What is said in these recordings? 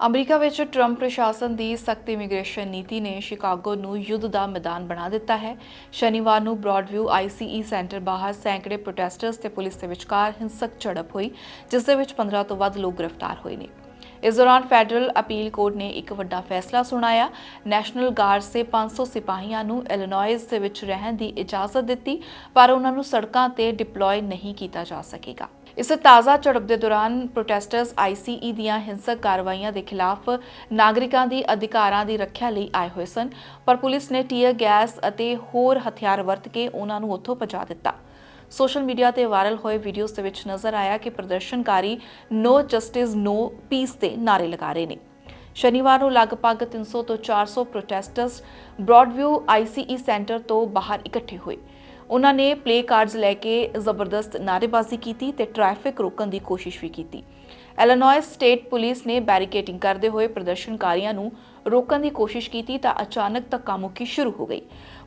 America ਵਿੱਚ Trump ਪ੍ਰਸ਼ਾਸਨ ਦੀ ਸਖਤ ਇਮੀਗ੍ਰੇਸ਼ਨ ਨੀਤੀ ਨੇ ਸ਼ਿਕਾਗੋ ਨੂੰ ਯੁੱਧ ਦਾ ਮੈਦਾਨ ਬਣਾ ਦਿੱਤਾ ਹੈ। ਸ਼ਨੀਵਾਰ ਨੂੰ ਬ੍ਰੌਡਵਿਊ ਆਈਸੀਈ ਸੈਂਟਰ ਬਾਹਰ ਸੈਂਕੜੇ ਪ੍ਰੋਟੈਸਟਰਸ ਤੇ ਪੁਲਿਸ ਦੇ ਵਿਚਕਾਰ ਹਿੰਸਕ ਝੜਪ ਹੋਈ, ਜਿਸ ਦੇ ਵਿੱਚ 15 ਤੋਂ ਵੱਧ ਲੋਕ ਗ੍ਰਿਫਤਾਰ ਹੋਏ ਨੇ। ਇਸ ਦੌਰਾਨ ਫੈਡਰਲ ਅਪੀਲ ਕੋਰਟ ਨੇ ਇੱਕ ਵੱਡਾ ਫੈਸਲਾ ਸੁਣਾਇਆ। ਨੈਸ਼ਨਲ ਗਾਰਡ ਸੇ 500 ਸਿਪਾਹੀਆਂ ਨੂੰ ਇਲੀਨੋਇਸ ਦੇ ਵਿੱਚ ਰਹਿਣ ਦੀ ਇਜਾਜ਼ਤ ਦਿੱਤੀ, ਪਰ ਉਹਨਾਂ ਨੂੰ ਸੜਕਾਂ ਤੇ ਡਿਪਲੋਏ ਨਹੀਂ ਕੀਤਾ ਜਾ ਸਕੇਗਾ। ਇਸ ਤਾਜ਼ਾ ਝੜਪ ਦੇ ਦੌਰਾਨ ਪ੍ਰੋਟੈਸਟਰਸ ਆਈਸੀਈ ਦੀਆਂ ਹਿੰਸਕ ਕਾਰਵਾਈਆਂ ਦੇ ਖਿਲਾਫ ਨਾਗਰਿਕਾਂ ਦੀ ਅਧਿਕਾਰਾਂ ਦੀ ਰੱਖਿਆ ਲਈ ਆਏ ਹੋਏ ਸਨ, ਪਰ ਪੁਲਿਸ ਨੇ ਟੀਅਰ ਗੈਸ ਅਤੇ ਹੋਰ ਹਥਿਆਰ ਵਰਤ ਕੇ ਉਹਨਾਂ ਨੂੰ ਉੱਥੋਂ ਪਹੁੰਚਾ ਦਿੱਤਾ। ਸੋਸ਼ਲ ਮੀਡੀਆ ਤੇ ਵਾਇਰਲ ਹੋਏ ਵੀਡੀਓਜ਼ ਦੇ ਵਿੱਚ ਨਜ਼ਰ ਆਇਆ ਕਿ ਪ੍ਰਦਰਸ਼ਨਕਾਰੀ ਨੋ ਜਸਟਿਸ, ਨੋ ਪੀਸ ਦੇ ਨਾਰੇ ਲਗਾ ਰਹੇ ਨੇ। ਸ਼ਨੀਵਾਰ ਨੂੰ ਲਗਭਗ 300 ਤੋਂ 400 ਪ੍ਰੋਟੈਸਟਰਸ ਬ੍ਰੌਡਵਿਊ ਆਈਸੀਈ ਸੈਂਟਰ ਤੋਂ ਬਾਹਰ ਇਕੱਠੇ ਹੋਏ। ਉਹਨਾਂ ਨੇ ਪਲੇ ਕਾਰਡਸ ਲੈ ਕੇ ਜ਼ਬਰਦਸਤ ਨਾਅਰੇਬਾਜ਼ੀ ਕੀਤੀ ਤੇ ਟ੍ਰੈਫਿਕ ਰੋਕਣ ਦੀ ਕੋਸ਼ਿਸ਼ ਵੀ ਕੀਤੀ। ਐਲੀਨੋਇਸ ਸਟੇਟ ਪੁਲਿਸ ਨੇ ਬੈਰੀਕੇਡਿੰਗ ਕਰਦੇ ਹੋਏ ਪ੍ਰਦਰਸ਼ਨਕਾਰੀਆਂ ਨੂੰ ਰੋਕਣ ਦੀ ਕੋਸ਼ਿਸ਼ ਕੀਤੀ ਤਾਂ ਅਚਾਨਕ ਧੱਕਾ ਮੁੱਕੀ ਸ਼ੁਰੂ ਹੋ ਗਈ।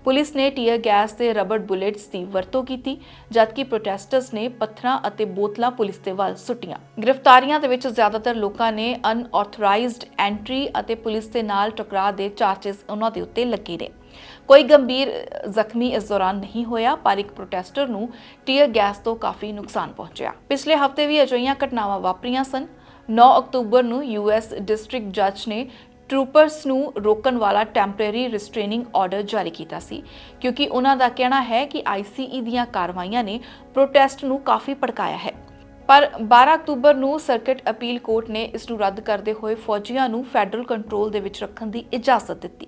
ਪੁਲਿਸ ਨੇ ਟੀਅਰ ਗੈਸ ਤੇ ਰਬੜ ਬੁਲੇਟਸ ਦੀ ਵਰਤੋਂ ਕੀਤੀ, ਜਦਕਿ ਪ੍ਰੋਟੈਸਟਰਸ ਨੇ ਪੱਥਰਾਂ ਅਤੇ ਬੋਤਲਾਂ ਪੁਲਿਸ ਦੇ ਵੱਲ ਸੁੱਟੀਆਂ। ਗ੍ਰਿਫਤਾਰੀਆਂ ਦੇ ਵਿੱਚ ਜ਼ਿਆਦਾਤਰ ਲੋਕਾਂ ਨੇ ਅਨਆਥੋਰਾਈਜ਼ਡ ਐਂਟਰੀ ਅਤੇ ਪੁਲਿਸ ਦੇ ਨਾਲ ਟਕਰਾਅ ਦੇ ਚਾਰजेस ਉਹਨਾਂ ਦੇ ਉੱਤੇ ਲੱਗੇ ਨੇ ਕੋਈ ਗੰਭੀਰ ਜ਼ਖਮੀ ਇਸ ਦੌਰਾਨ ਨਹੀਂ ਹੋਇਆ, ਪਰ ਇੱਕ ਪ੍ਰੋਟੈਸਟਰ ਨੂੰ ਟੀਅਰ ਗੈਸ ਤੋਂ ਕਾਫੀ ਨੁਕਸਾਨ ਪਹੁੰਚਿਆ। ਪਿਛਲੇ ਹਫ਼ਤੇ ਵੀ ਅਜਿਹੀਆਂ ਘਟਨਾਵਾਂ ਵਾਪਰੀਆਂ ਸਨ। 9 ਅਕਤੂਬਰ ਨੂੰ ਯੂਐਸ ਡਿਸਟ੍ਰਿਕਟ ਜੱਜ ਨੇ ਟਰੂਪਰਸ ਨੂੰ ਰੋਕਣ ਵਾਲਾ ਟੈਂਪਰੇਰੀ ਰਿਸਟ੍ਰੇਨਿੰਗ ਆਰਡਰ ਜਾਰੀ ਕੀਤਾ ਸੀ, ਕਿਉਂਕਿ ਉਹਨਾਂ ਦਾ ਕਹਿਣਾ ਹੈ ਕਿ ਆਈਸੀਈ ਦੀਆਂ ਕਾਰਵਾਈਆਂ ਨੇ ਪ੍ਰੋਟੈਸਟ ਨੂੰ ਕਾਫੀ ਭੜਕਾਇਆ ਹੈ। ਪਰ 12 ਅਕਤੂਬਰ ਨੂੰ ਸਰਕਟ ਅਪੀਲ ਕੋਰਟ ਨੇ ਇਸ ਨੂੰ ਰੱਦ ਕਰਦੇ ਹੋਏ ਫੌਜੀਆਂ ਨੂੰ ਫੈਡਰਲ ਕੰਟਰੋਲ ਦੇ ਵਿੱਚ ਰੱਖਣ ਦੀ ਇਜਾਜ਼ਤ ਦਿੱਤੀ,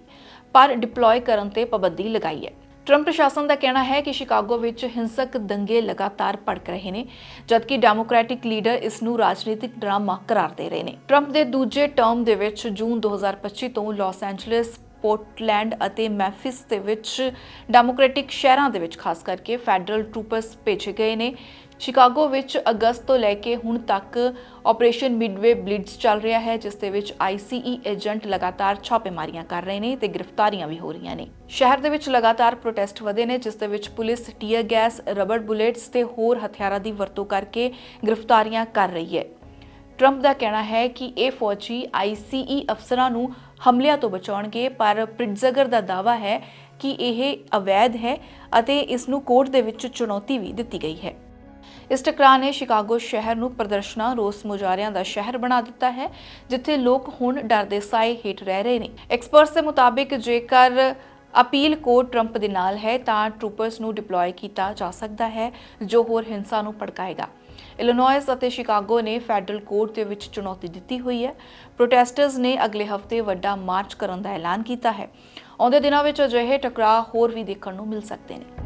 ਪਰ ਡਿਪਲੋਏ ਕਰਨ ਤੇ ਪਾਬੰਦੀ ਲਗਾਈ ਹੈ। ਟਰੰਪ ਪ੍ਰਸ਼ਾਸਨ ਦਾ ਕਹਿਣਾ ਹੈ ਕਿ ਸ਼ਿਕਾਗੋ ਵਿੱਚ ਹਿੰਸਕ ਦੰਗੇ ਲਗਾਤਾਰ ਭੜਕ ਰਹੇ ਨੇ, ਜਦਕਿ ਡੈਮੋਕ੍ਰੈਟਿਕ ਲੀਡਰ ਇਸ ਨੂੰ ਰਾਜਨੀਤਿਕ ਡਰਾਮਾ ਕਰਾਰ ਦੇ ਰਹੇ ਨੇ। ਟਰੰਪ ਦੇ ਦੂਜੇ ਟਰਮ ਦੇ ਵਿੱਚ ਜੂਨ 2025 ਤੋਂ ਲਾਸ ਐਂਜਲਸ ਪੋਰਟਲੈਂਡ ਅਤੇ ਮੈਫਿਸ ਦੇ ਵਿੱਚ, ਡੈਮੋਕ੍ਰੈਟਿਕ ਸ਼ਹਿਰਾਂ ਦੇ ਵਿੱਚ ਖਾਸ ਕਰਕੇ ਫੈਡਰਲ ਟਰੂਪਰਸ ਭੇਜੇ ਗਏ ਨੇ। ਸ਼ਿਕਾਗੋ ਵਿੱਚ ਅਗਸਤ ਤੋਂ ਲੈ ਕੇ ਹੁਣ ਤੱਕ ਆਪਰੇਸ਼ਨ ਮਿਡਵੇ ਬਲਿਡਸ ਚੱਲ ਰਿਹਾ ਹੈ, ਜਿਸ ਦੇ ਵਿੱਚ ਆਈਸੀਈ ਏਜੰਟ ਲਗਾਤਾਰ ਛਾਪੇਮਾਰੀਆਂ ਕਰ ਰਹੇ ਨੇ ਤੇ ਗ੍ਰਿਫਤਾਰੀਆਂ ਵੀ ਹੋ ਰਹੀਆਂ ਨੇ। ਸ਼ਹਿਰ ਦੇ ਵਿੱਚ ਲਗਾਤਾਰ ਪ੍ਰੋਟੈਸਟ ਵਧੇ ਨੇ, ਜਿਸ ਦੇ ਵਿੱਚ police tear gas, rubber bullets ਤੇ ਹੋਰ ਹਥਿਆਰਾਂ ਦੀ ਵਰਤੋਂ ਕਰਕੇ ਗ੍ਰਿਫਤਾਰੀਆਂ ਕਰ ਰਹੀ ਹੈ। ਟਰੰਪ ਦਾ ਕਹਿਣਾ ਹੈ ਕਿ ਇਹ ਫੌਜੀ ਆਈਸੀਈ ਅਫਸਰਾਂ ਨੂੰ ਹਮਲਿਆਂ ਤੋਂ ਬਚਾਉਣਗੇ, ਪਰ ਪ੍ਰਿਟਜ਼ਗਰ ਦਾ ਦਾਵਾ ਹੈ ਕਿ ਇਹ ਅਵੈਧ ਹੈ ਅਤੇ ਇਸ ਨੂੰ ਕੋਰਟ ਦੇ ਵਿੱਚ ਚੁਣੌਤੀ ਵੀ ਦਿੱਤੀ ਗਈ ਹੈ। ਇਸ ਟਕਰਾਅ ਨੇ ਸ਼ਿਕਾਗੋ ਸ਼ਹਿਰ ਨੂੰ ਪ੍ਰਦਰਸ਼ਨਾਂ, ਰੋਸ ਮੁਜ਼ਾਹਰਿਆਂ ਦਾ ਸ਼ਹਿਰ ਬਣਾ ਦਿੱਤਾ ਹੈ, ਜਿੱਥੇ ਲੋਕ ਹੁਣ ਡਰ ਦੇ ਸਾਏ ਹੇਠ ਰਹਿ ਰਹੇ ਨੇ। ਐਕਸਪਰਟਸ ਦੇ ਮੁਤਾਬਿਕ ਜੇਕਰ ਅਪੀਲ ਕੋਰਟ ਟਰੰਪ ਦੇ ਨਾਲ ਹੈ ਤਾਂ ਟਰੂਪਰਸ ਨੂੰ ਡਿਪਲੋਏ ਕੀਤਾ ਜਾ ਸਕਦਾ ਹੈ, ਜੋ ਹੋਰ ਹਿੰਸਾ ਨੂੰ ਭੜਕਾਏਗਾ। ਇਲੀਨੋਇਸ ਅਤੇ ਸ਼ਿਕਾਗੋ ਨੇ ਫੈਡਰਲ ਕੋਰਟ ਦੇ ਵਿੱਚ ਚੁਣੌਤੀ ਦਿੱਤੀ ਹੋਈ ਹੈ। ਪ੍ਰੋਟੈਸਟਰਸ ਨੇ ਅਗਲੇ ਹਫ਼ਤੇ ਵੱਡਾ ਮਾਰਚ ਕਰਨ ਦਾ ਐਲਾਨ ਕੀਤਾ ਹੈ। ਆਉਂਦੇ ਦਿਨਾਂ ਵਿੱਚ ਅਜਿਹੇ ਟਕਰਾਅ ਹੋਰ ਵੀ ਦੇਖਣ ਨੂੰ ਮਿਲ ਸਕਦੇ ਨੇ।